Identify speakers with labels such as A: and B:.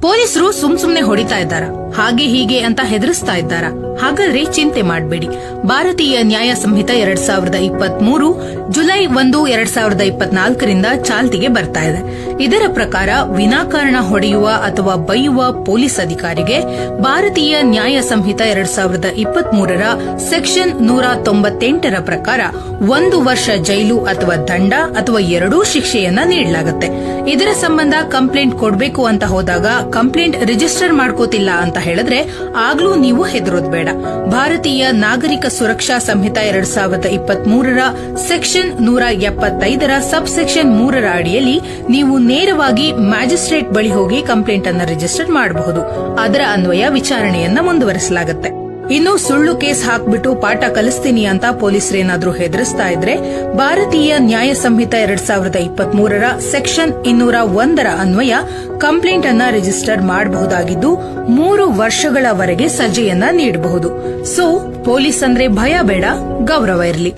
A: ಪೊಲೀಸರು ಸುಮ್ ಸುಮ್ನೆ ಹೊಡಿತಾ ಇದ್ದಾರ. ಹಾಗೆ ಹೀಗೆ ಅಂತ ಹೆದರಿಸ್ತಾ ಇದ್ದಾರ. ಹಾಗಾದ್ರೆ ಚಿಂತೆ ಮಾಡಬೇಡಿ. ಭಾರತೀಯ ನ್ಯಾಯ ಸಂಹಿತ ಎರಡ್ ಸಾವಿರದ ಇಪ್ಪತ್ಮೂರು, ಜುಲೈ ಒಂದು, ಎರಡ್ ಸಾವಿರದ ಇಪ್ಪತ್ನಾಲ್ಕರಿಂದ ಚಾಲ್ತಿಗೆ ಬರ್ತಾ ಇದೆ. ಇದರ ಪ್ರಕಾರ ವಿನಾಕಾರಣ ಹೊಡೆಯುವ ಅಥವಾ ಬೈಯುವ ಪೊಲೀಸ್ ಅಧಿಕಾರಿಗೆ ಭಾರತೀಯ ನ್ಯಾಯ ಸಂಹಿತ ಎರಡ್ ಸಾವಿರದ ಇಪ್ಪತ್ಮೂರರ ಸೆಕ್ಷನ್ ನೂರ ತೊಂಬತ್ತೆಂಟರ ಪ್ರಕಾರ ಒಂದು ವರ್ಷ ಜೈಲು ಅಥವಾ ದಂಡ ಅಥವಾ ಎರಡೂ ಶಿಕ್ಷೆಯನ್ನ ನೀಡಲಾಗುತ್ತೆ. ಇದರ ಸಂಬಂಧ ಕಂಪ್ಲೇಂಟ್ ಕೊಡಬೇಕು ಅಂತ ಹೋದಾಗ ಕಂಪ್ಲೇಂಟ್ ರಿಜಿಸ್ಟರ್ ಮಾಡ್ಕೋತಿಲ್ಲ ಅಂತ ಹೇಳಿದ್ರೆ ಆಗ್ಲೂ ನೀವು ಹೆದರೋದ್ ಬೇಡ. ಭಾರತೀಯ ನಾಗರಿಕ ಸುರಕ್ಷಾ ಸಂಹಿತಾ ಎರಡ್ ಸಾವಿರದ ಇಪ್ಪತ್ಮೂರರ ಸೆಕ್ಷನ್ ನೂರ ಎಪ್ಪತ್ತೈದರ ಸಬ್ ಸೆಕ್ಷನ್ ಮೂರರ ಅಡಿಯಲ್ಲಿ ನೀವು ನೇರವಾಗಿ ಮ್ಯಾಜಿಸ್ಟ್ರೇಟ್ ಬಳಿ ಹೋಗಿ ಕಂಪ್ಲೇಂಟ್ ಅನ್ನು ರಿಜಿಸ್ಟರ್ ಮಾಡಬಹುದು. ಅದರ ಅನ್ವಯ ವಿಚಾರಣೆಯನ್ನ ಮುಂದುವರಿಸಲಾಗುತ್ತೆ. ಇನ್ನು ಸುಳ್ಳು ಕೇಸ್ ಹಾಕ್ಬಿಟ್ಟು ಪಾಠ ಕಲಿಸ್ತೀನಿ ಅಂತ ಪೊಲೀಸರೇನಾದ್ರೂ ಹೆದರಿಸ್ತಾ ಇದ್ರೆ ಭಾರತೀಯ ನ್ಯಾಯ ಸಂಹಿತ ಎರಡ್ ಸಾವಿರದ ಇಪ್ಪತ್ಮೂರರ ಸೆಕ್ಷನ್ ಇನ್ನೂರ ಒಂದರ ಅನ್ವಯ ಕಂಪ್ಲೇಂಟ್ ಅನ್ನ ರಿಜಿಸ್ಟರ್ ಮಾಡಬಹುದಾಗಿದ್ದು ಮೂರು ವರ್ಷಗಳವರೆಗೆ ಸಜೆಯನ್ನ ನೀಡಬಹುದು. ಸೊ ಪೊಲೀಸ್ ಅಂದ್ರೆ ಭಯ ಬೇಡ, ಗೌರವ ಇರಲಿ.